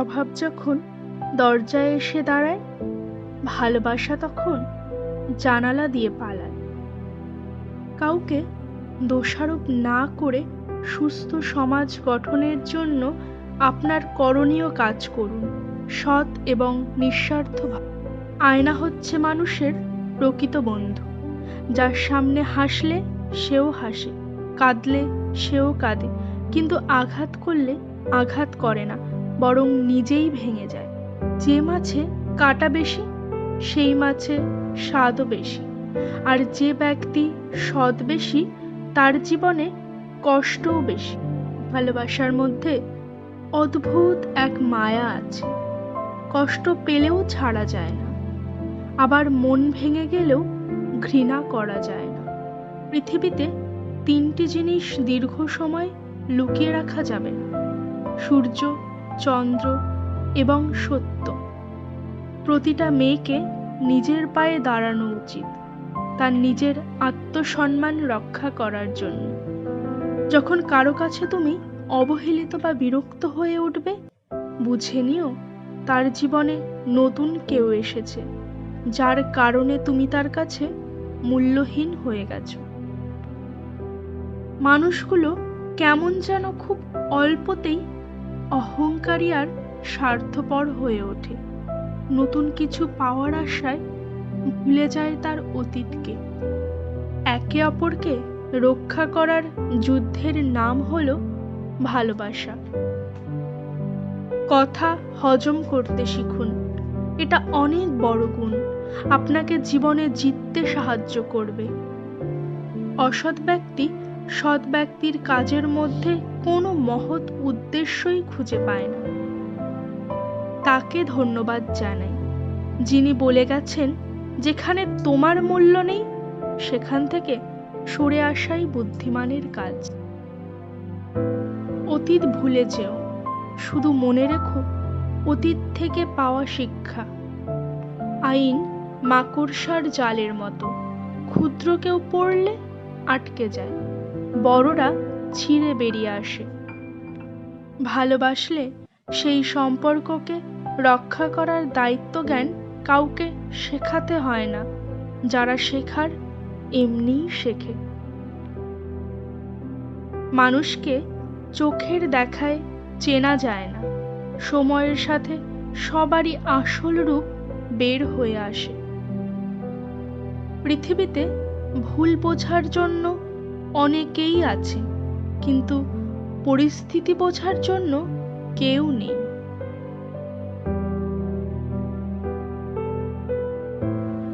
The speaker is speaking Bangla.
স্বভাব যখন দরজায় এসে দাঁড়ায়, ভালোবাসা তখন জানালা দিয়ে পালায়। কাউকে দোষারোপ না করে সুস্থ সমাজ গঠনের জন্য আপনার করণীয় কাজ করুন, সৎ এবং নিঃস্বার্থ আয়না হচ্ছে মানুষের প্রকৃত বন্ধু। যার সামনে হাসলে সেও হাসে, কাঁদলে সেও কাঁদে, কিন্তু আঘাত করলে আঘাত করে না। বরং নিজেই ভেঙে যায়। যে মাছে কাটা বেশি, সেই মাছে স্বাদও বেশি। আর যে ব্যক্তি সৎ বেশি, তার জীবনে কষ্টও বেশি। ভালোবাসার মধ্যে অদ্ভুত এক মায়া আছে। কষ্ট পেলেও ছাড়া যায় না। আবার মন ভেঙে গেলেও ঘৃণা করা যায় না। পৃথিবীতে তিনটি জিনিস দীর্ঘ সময় লুকিয়ে রাখা যাবে না। সূর্য চন্দ্র এবং সত্য। প্রতিটা মেয়েকে নিজের পায়ে দাঁড়ানো উচিত, তার নিজের আত্মসম্মান রক্ষা করার জন্য। যখন কারও কাছে তুমি অবহেলিত বা বিরক্ত হয়ে উঠবে, বুঝে নিও তার জীবনে নতুন কেউ এসেছে, যার কারণে তুমি তার কাছে মূল্যহীন হয়ে গেছ। মানুষগুলো কেমন যেন খুব অল্পতেই অহংকারী আর স্বার্থপর হয়ে ওঠে। নতুন কিছু পাওয়ার আশায় ভুলে যায় তার অতীতকে। একে অপরকে রক্ষা করার যুদ্ধের নাম হল ভালোবাসা। কথা হজম করতে শিখুন। এটা অনেক বড় গুণ। আপনাকে জীবনে জিততে সাহায্য করবে। অসৎ ব্যক্তি সৎ ব্যক্তির কাজের মধ্যে কোনো মহৎ উদ্দেশ্যই খুঁজে পায় না। তাকে ধন্যবাদ জানাই। যিনি বলে গেছেন, যেখানে তোমার মূল্য নেই, সেখান থেকে সরে আসাই বুদ্ধিমানের কাজ। অতীত ভুলে যেও। শুধু মনে রেখো, অতীত থেকে পাওয়া শিক্ষা। আইন মাকড়সার জালের মতো। ক্ষুদ্র কেউ পড়লে আটকে যায়। বড়রা ছিঁড়ে বেরিয়ে আসে। ভালোবাসলে সেই সম্পর্ককে রক্ষা করার দায়িত্ব জ্ঞান কাউকে শেখাতে হয় না, যারা শেখার এমনিই শেখে। মানুষকে চোখের দেখায় চেনা যায় না, সময়ের সাথে সবারই আসল রূপ বের হয়ে আসে। পৃথিবীতে ভুল বোঝার জন্য অনেকেই আছে কিন্তু পরিস্থিতি বোঝার জন্য কেউ নেই।